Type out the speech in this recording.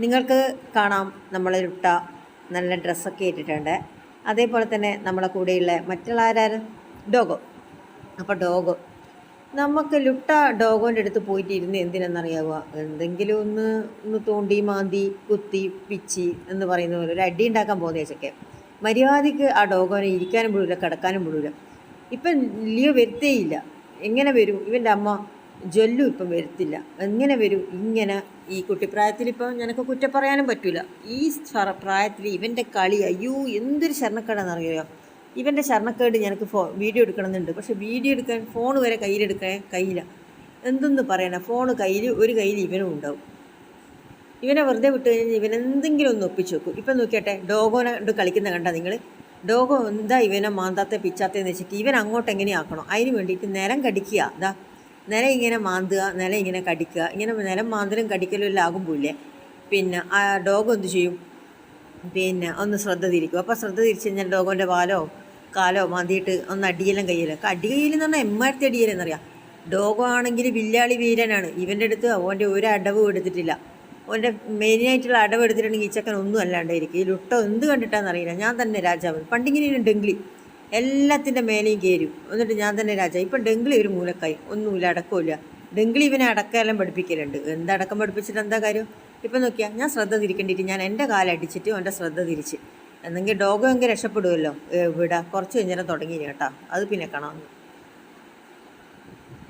നിങ്ങൾക്ക് കാണാം നമ്മളെ ലുട്ട നല്ല ഡ്രസ്സൊക്കെ ഇട്ടിട്ടുണ്ട്. അതേപോലെ തന്നെ നമ്മളെ കൂടെയുള്ള മറ്റുള്ള ആരാരും ഡോഗോ. അപ്പോൾ ഡോഗോ. നമുക്ക് ലുട്ട ഡോഗോന്റെ അടുത്ത് പോയിട്ട് ഇരുന്ന് എന്തിനെന്നറിയാവുക എന്തെങ്കിലും ഒന്ന് ഒന്ന് തോണ്ടി മാന്തി കുത്തി പിച്ചി എന്ന് പറയുന്ന പോലെ ഒരു അടി ഉണ്ടാക്കാൻ പോകുന്ന ചേച്ചൊക്കെ മര്യാദയ്ക്ക് ആ ഡോഗോനെ ഇരിക്കാനും വിടൂല കിടക്കാനും വിടൂല. ഇപ്പം ലിയോ വരുത്തേയില്ല. എങ്ങനെ വരും? ഇവന്റെ അമ്മ ജൊല്ലും ഇപ്പം വരുത്തില്ല. എങ്ങനെ വരും? ഇങ്ങനെ ഈ കുട്ടിപ്രായത്തിൽ ഇപ്പം നിനക്ക് കുറ്റം പറയാനും പറ്റില്ല ഈ പ്രായത്തിൽ ഇവന്റെ കളി അയ്യോ എന്തൊരു ശരണക്കേടാണെന്നറിയോ ഇവന്റെ ശരണക്കേട് ഞങ്ങൾക്ക് ഫോ വീഡിയോ എടുക്കണമെന്നുണ്ട്. പക്ഷേ വീഡിയോ എടുക്കാൻ ഫോൺ വരെ കയ്യിലെടുക്കാൻ കയ്യില്ല. എന്തെന്ന് പറയണ? ഫോൺ കയ്യിൽ ഒരു കയ്യിൽ ഇവനും ഉണ്ടാവും. ഇവനെ വെറുതെ വിട്ട് കഴിഞ്ഞാൽ ഇവൻ എന്തെങ്കിലും ഒന്ന് ഒപ്പിച്ച് വെക്കും. ഇപ്പം നോക്കിയാട്ടെ ഡോഗോനെ കൊണ്ട് കളിക്കുന്ന കണ്ട നിങ്ങൾ ഡോഗോ എന്താ ഇവനെ മാന്താത്തെ പിച്ചാത്തേന്ന് വെച്ചിട്ട് ഇവൻ അങ്ങോട്ട് എങ്ങനെയാക്കണോ അതിന് വേണ്ടിയിട്ട് നേരം കടിക്കുക. ഇതാ നില ഇങ്ങനെ മാന്തുക നില ഇങ്ങനെ കടിക്കുക ഇങ്ങനെ നിലം മാന്തലും കടിക്കലും എല്ലാം ആകുമ്പോഴേ പിന്നെ ആ ഡോഗ് എന്ത് ചെയ്യും? പിന്നെ ഒന്ന് ശ്രദ്ധ തിരിക്കും. അപ്പോൾ ശ്രദ്ധ തിരിച്ചു കഴിഞ്ഞാൽ ഡോഗോന്റെ പാലോ കാലോ മാന്തിയിട്ട് ഒന്ന് കയ്യിലോ. അടി കയ്യിൽ എന്ന് പറഞ്ഞാൽ എമ്മാരത്തി അടിയലെന്നറിയാം ഡോഗോ ആണെങ്കിൽ വില്ലാളി വീരനാണ്. ഇവന്റെ അടുത്ത് ഓന്റെ ഒരു അടവും എടുത്തിട്ടില്ല. ഓന്റെ മെയിനായിട്ടുള്ള അടവ് എടുത്തിട്ടുണ്ടെങ്കിൽ ഈ ചക്കൻ ഒന്നും അല്ലാണ്ടായിരിക്കും. ഈ ലുട്ടോ എന്ത് കണ്ടിട്ടാണെന്നറിയില്ല ഞാൻ തന്നെ രാജാവ്. പണ്ടിങ്ങനെ ഡെങ്കിളി. എല്ലാത്തിന്റെ മേലെയും കയറും. എന്നിട്ട് ഞാൻ തന്നെ രാജ ഇപ്പം ഡെങ്കിളി ഒരു മൂലക്കായി. ഒന്നുമില്ല അടക്കമില്ല ഡെങ്കിളി ഇവനെ അടക്കമെല്ലാം പഠിപ്പിക്കലുണ്ട്. എന്തടക്കം പഠിപ്പിച്ചിട്ട് എന്താ കാര്യം? ഇപ്പം നോക്കിയാൽ ഞാൻ ശ്രദ്ധ തിരിക്കേണ്ടിയിട്ട് ഞാൻ എന്റെ കാലടിച്ചിട്ട് അവന്റെ ശ്രദ്ധ തിരിച്ച്. എന്നെങ്കിൽ ഡോഗോ എങ്കിൽ രക്ഷപ്പെടുമല്ലോ. ഇവിടെ കുറച്ച് കഴിഞ്ഞാൽ തുടങ്ങി കേട്ടോ. അത് പിന്നെ കാണാമെന്ന്